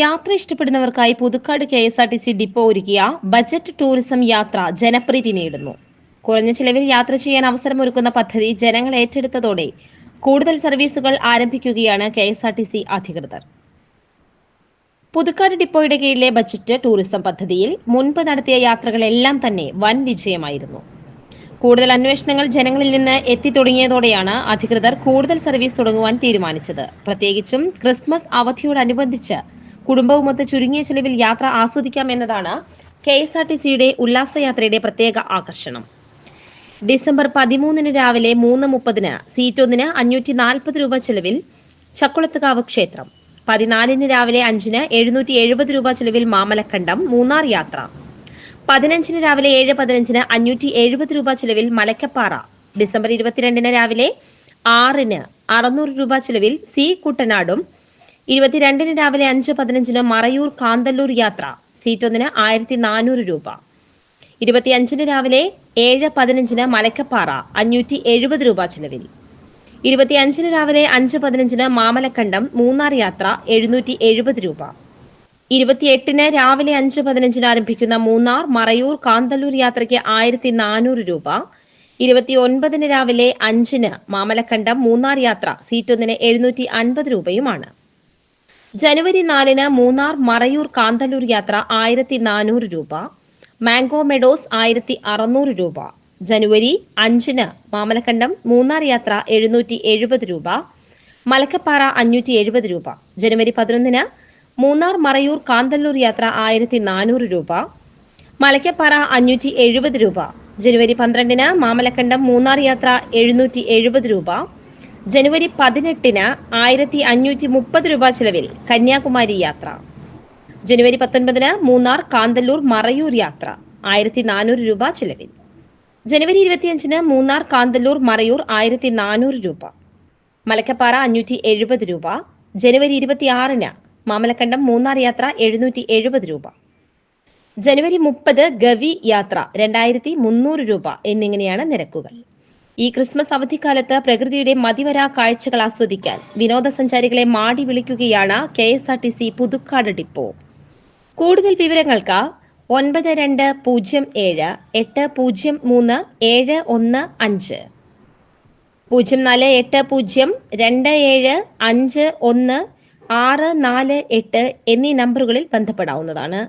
യാത്ര ഇഷ്ടപ്പെടുന്നവർക്കായി Puthukkad K S R T C depot ഒരുക്കിയ budget tourism യാത്ര ജനപ്രീതി നേടുന്നു. കുറഞ്ഞ ചിലവിൽ യാത്ര ചെയ്യാൻ അവസരമൊരുക്കുന്ന പദ്ധതി ജനങ്ങൾ ഏറ്റെടുത്തതോടെ കൂടുതൽ സർവീസുകൾ ആരംഭിക്കുകയാണ് K S R T C അധികൃതർ. പുതുക്കാട് ഡിപ്പോയുടെ കീഴിലെ ബജറ്റ് ടൂറിസം പദ്ധതിയിൽ മുൻപ് നടത്തിയ യാത്രകളെല്ലാം തന്നെ വൻ വിജയമായിരുന്നു. കൂടുതൽ അന്വേഷണങ്ങൾ ജനങ്ങളിൽ നിന്ന് എത്തിത്തുടങ്ങിയതോടെയാണ് അധികൃതർ കൂടുതൽ സർവീസ് തുടങ്ങുവാൻ തീരുമാനിച്ചത്. പ്രത്യേകിച്ചും ക്രിസ്മസ് അവധിയോടനുബന്ധിച്ച് കുടുംബവുമൊത്ത് ചുരുങ്ങിയ ചെലവിൽ യാത്ര ആസ്വദിക്കാം എന്നതാണ് കെ എസ് ആർ ടി സിയുടെ ഉല്ലാസയാത്രയുടെ പ്രത്യേക ആകർഷണം. ഡിസംബർ പതിമൂന്നിന് രാവിലെ മൂന്ന് മുപ്പതിന് സീറ്റ് ഒന്നിന് അഞ്ഞൂറ്റി നാൽപ്പത് രൂപ ചെലവിൽ ചക്കുളത്തുകാവ് ക്ഷേത്രം. പതിനാലിന് രാവിലെ അഞ്ചിന് എഴുന്നൂറ്റി എഴുപത് രൂപ ചെലവിൽ മാമലക്കണ്ടം മൂന്നാർ യാത്ര. പതിനഞ്ചിന് രാവിലെ ഏഴ് പതിനഞ്ചിന് അഞ്ഞൂറ്റി എഴുപത് രൂപ ചെലവിൽ മലക്കപ്പാറ. ഡിസംബർ ഇരുപത്തിരണ്ടിന് രാവിലെ ആറിന് അറുന്നൂറ് രൂപ ചെലവിൽ സി കുട്ടനാടും ഇരുപത്തിരണ്ടിന് രാവിലെ അഞ്ച് പതിനഞ്ചിന് മറയൂർ കാന്തല്ലൂർ യാത്ര. സീറ്റ് ഒന്നിന് ആയിരത്തി നാനൂറ് രൂപ. ഇരുപത്തിയഞ്ചിന് രാവിലെ ഏഴ് പതിനഞ്ചിന് മലക്കപ്പാറ അഞ്ഞൂറ്റി എഴുപത് രൂപ ചെലവിൽ. ഇരുപത്തിയഞ്ചിന് രാവിലെ അഞ്ച് പതിനഞ്ചിന് മാമലക്കണ്ടം മൂന്നാർ യാത്ര എഴുന്നൂറ്റി എഴുപത് രൂപ. ഇരുപത്തിയെട്ടിന് രാവിലെ അഞ്ച് പതിനഞ്ചിന് ആരംഭിക്കുന്ന മൂന്നാർ മറയൂർ കാന്തല്ലൂർ യാത്രയ്ക്ക് ആയിരത്തി നാനൂറ് രൂപ. ഇരുപത്തി ഒൻപതിന് രാവിലെ അഞ്ചിന് മാമലക്കണ്ടം മൂന്നാർ യാത്ര സീറ്റ് ഒന്നിന് എഴുന്നൂറ്റി അൻപത് രൂപയുമാണ്. ജനുവരി നാലിന് മൂന്നാർ മറയൂർ കാന്തല്ലൂർ യാത്ര ആയിരത്തി നാനൂറ് രൂപ മാംഗോ മെഡോസ് ആയിരത്തി അറുന്നൂറ് രൂപ ജനുവരി അഞ്ചിന് മാമലക്കണ്ടം മൂന്നാർ യാത്ര എഴുന്നൂറ്റി എഴുപത് രൂപ മലക്കപ്പാറ അഞ്ഞൂറ്റി എഴുപത് രൂപ ജനുവരി പതിനൊന്നിന് മൂന്നാർ മറയൂർ കാന്തല്ലൂർ യാത്ര ആയിരത്തി നാനൂറ് രൂപ മലക്കപ്പാറ അഞ്ഞൂറ്റി എഴുപത് രൂപ ജനുവരി പന്ത്രണ്ടിന് മാമലക്കണ്ടം മൂന്നാർ യാത്ര എഴുന്നൂറ്റി എഴുപത് രൂപ ജനുവരി പതിനെട്ടിന് ആയിരത്തി അഞ്ഞൂറ്റി മുപ്പത് രൂപ ചെലവിൽ കന്യാകുമാരി യാത്ര. ജനുവരി പത്തൊൻപതിന് മൂന്നാർ കാന്തല്ലൂർ മറയൂർ യാത്ര ആയിരത്തി നാനൂറ് രൂപ ചെലവിൽ. ജനുവരി ഇരുപത്തിയഞ്ചിന് മൂന്നാർ കാന്തല്ലൂർ മറയൂർ ആയിരത്തി നാനൂറ് രൂപ. മലക്കപ്പാറ അഞ്ഞൂറ്റി എഴുപത് രൂപ. ജനുവരി ഇരുപത്തിയാറിന് മാമലക്കണ്ടം മൂന്നാർ യാത്ര എഴുന്നൂറ്റി എഴുപത് രൂപ. ജനുവരി മുപ്പത് ഗവി യാത്ര രണ്ടായിരത്തി മുന്നൂറ് രൂപ എന്നിങ്ങനെയാണ് നിരക്കുകൾ. ഈ ക്രിസ്മസ് അവധിക്കാലത്ത് പ്രകൃതിയുടെ മതിവരാ കാഴ്ചകൾ ആസ്വദിക്കാൻ വിനോദസഞ്ചാരികളെ മാടി വിളിക്കുകയാണ് K S R T C Puthukkad depot. കൂടുതൽ വിവരങ്ങൾക്ക് ഒൻപത് രണ്ട് പൂജ്യം ഏഴ് എട്ട് പൂജ്യം മൂന്ന് ഏഴ് ഒന്ന് അഞ്ച്. പൂജ്യം നാല് എട്ട് പൂജ്യം രണ്ട് ഏഴ് അഞ്ച് ഒന്ന് ആറ് നാല് എട്ട് എന്നീ നമ്പറുകളിൽ ബന്ധപ്പെടാവുന്നതാണ്